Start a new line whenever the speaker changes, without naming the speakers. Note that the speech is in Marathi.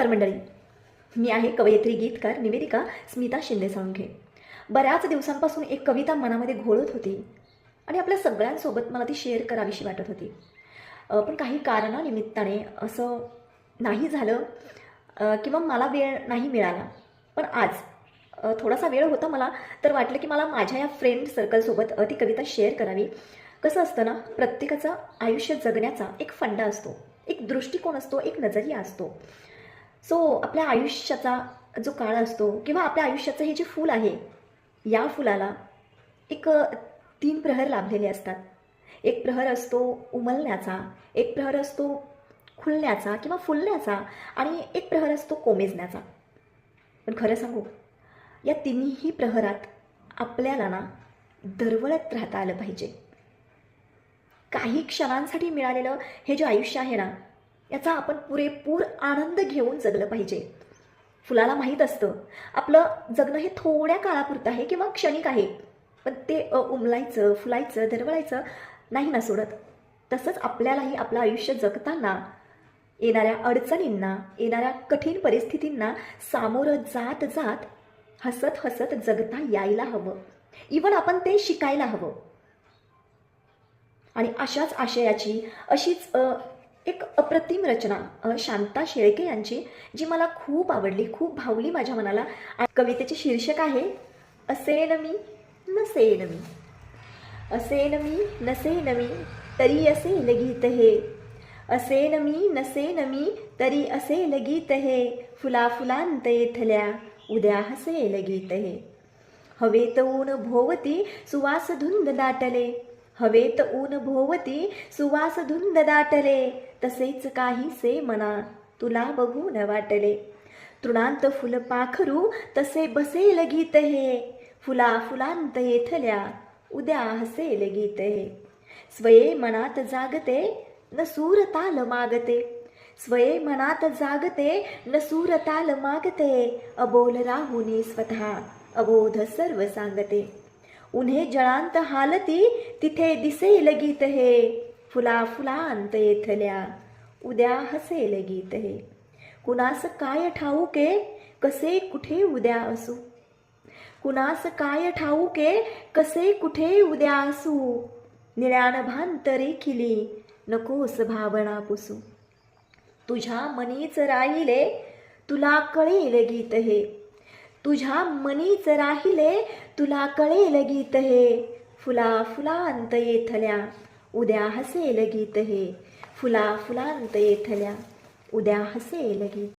नमस्कार मंडळी. मी आहे कवयित्री गीतकार निवेदिका स्मिता शिंदे साळुंखे. बऱ्याच दिवसांपासून एक कविता मनामध्ये घोळत होती आणि आपल्या सगळ्यांसोबत मला ती शेअर करावीशी वाटत होती. पण काही कारणानिमित्ताने असं नाही झालं किंवा मला वेळ नाही मिळाला. पण आज थोडासा वेळ होता मला तर वाटलं की मला माझ्या या फ्रेंड सर्कलसोबत ती कविता शेअर करावी. कसं असतं ना प्रत्येकाचं आयुष्य जगण्याचा एक फंडा असतो. एक दृष्टिकोन असतो एक नजरिया असतो. सो आपल्या आयुष्याचा जो काळ असतो किंवा आपल्या आयुष्याचं हे जे फूल आहे या फुलाला एक तीन प्रहर लाभलेले असतात. एक प्रहर असतो उमलण्याचा एक प्रहर असतो खुलण्याचा किंवा फुलण्याचा आणि एक प्रहर असतो कोमेजण्याचा. पण खरं सांगू या तिन्ही प्रहरात आपल्याला ना दरवळत राहता आलं पाहिजे. काही क्षणांसाठी मिळालेलं हे जे आयुष्य आहे ना याचा आपण पुरेपूर आनंद घेऊन जगलं पाहिजे. फुलाला माहीत असतं. आपलं जगणं हे थोड्या काळापुरतं आहे किंवा क्षणिक आहे. पण ते उमलायचं फुलायचं दरवळायचं नाही ना सोडत. तसंच आपल्यालाही आपलं आयुष्य जगताना येणाऱ्या अडचणींना येणाऱ्या कठीण परिस्थितींना सामोरं जात जात हसत हसत जगता यायला हवं. इवन आपण ते शिकायला हवं. आणि अशाच आशयाची अशीच एक अप्रतिम रचना शांता शेळके यांची जी मला खूप आवडली खूप भावली माझ्या मनाला. कवितेचे शीर्षक आहे असेन मी नसेन मी. असेन मी नसेन मी तरी असेल गीत हे. असेन मी नसेन मी तरी असेल गीत हे. फुला फुलांत येथल्या उद्या हसेल गीत हे. हवेत ऊन भोवती सुवास धुंद दाटले. हवेत ऊन भोवती सुवास धुंद दाटले तसेच काहीसे मना तुला बघून वाटले. तृणांत फुल पाखरू तसे बसेल गीत हे फुला फुलांत येथल्या उद्या हसेल गीत हे. स्वये मनात जागते न सूर ताल मागते. स्वये मनात जागते न सूर ताल मागते अबोल राहुनी स्वतः अबोध सर्व सांगते. उन्हे जळांत हालती तिथे दिसेल गीत हे। फुला फुलांत येथल्या उद्या हसेल गीत हे। कुणास काय ठाऊके कसे कुठे उद्या असू? कुणास काय ठाऊके कसे कुठे उद्या असू? निळ्यान भांतरे खिली नकोस भावना पुसू। तुझ्या मनीच राहिले तुला कळेल गीत हे। तुझ्या मनीच राहिले तुला कळेल गीत हे. फुला फुलांत येथल्या उद्या हसेल गीत हे. फुला फुलांत येथल्या उद्या हसेल गीत